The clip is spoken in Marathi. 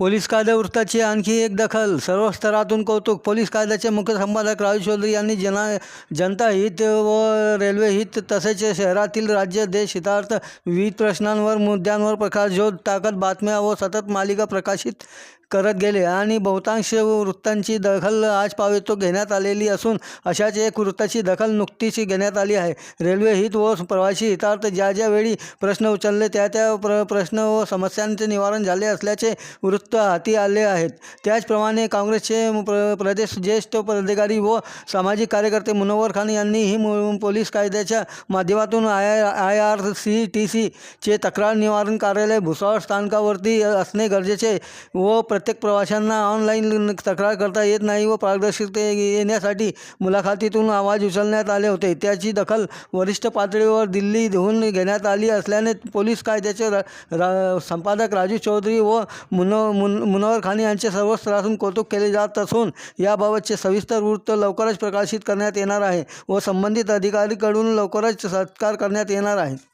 पोलीस कायदा वृत्ताची आणखी एक दखल. सर्व स्तरातून कौतुक. पोलीस कायद्याचे मुख्य संपादक राजू चौधरी यांनी जना जनता हित व रेल्वे हित तसेच शहरातील राज्य देश हितार्थ विविध प्रश्नांवर मुद्द्यांवर प्रकाशझोत टाकत बातम्या व सतत मालिका प्रकाशित करत गेले आणि बहुतांश वृत्तांची दखल आज पावेतो घेण्यात आलेली असून अशाच एक वृत्ताची दखल नुकतीच घेण्यात आली आहे. रेल्वे हित व प्रवासी हितार्थ ज्या ज्या वेळी प्रश्न उचलले त्या त्या प्र प्रश्न व समस्यांचे निवारण झाले असल्याचे वृत्त वृत्त हाती आले आहेत. त्याचप्रमाणे काँग्रेसचे प्र प्रदेश ज्येष्ठ पदाधिकारी व सामाजिक कार्यकर्ते मुनव्वर खान यांनीही मु- पोलीस कायद्याच्या माध्यमातून I I R C T सीचे तक्रार निवारण कार्यालय भुसावळ स्थानकावरती असणे गरजेचे व प्रत्येक प्रवाशांना ऑनलाईन तक्रार करता येत नाही व पारदर्शकते येण्यासाठी मुलाखतीतून आवाज उचलण्यात आले होते. त्याची दखल वरिष्ठ पातळीवर दिल्लीहून घेण्यात आली असल्याने पोलीस कायद्याचे रा, रा संपादक राजू चौधरी व मुन मुन मुनवर खान यांचे सर्व स्तरातून कौतुक केले जात असून याबाबतचे सविस्तर वृत्त लवकरच प्रकाशित करण्यात येणार आहे व संबंधित अधिकारीकडून लवकरच सत्कार करण्यात येणार आहे.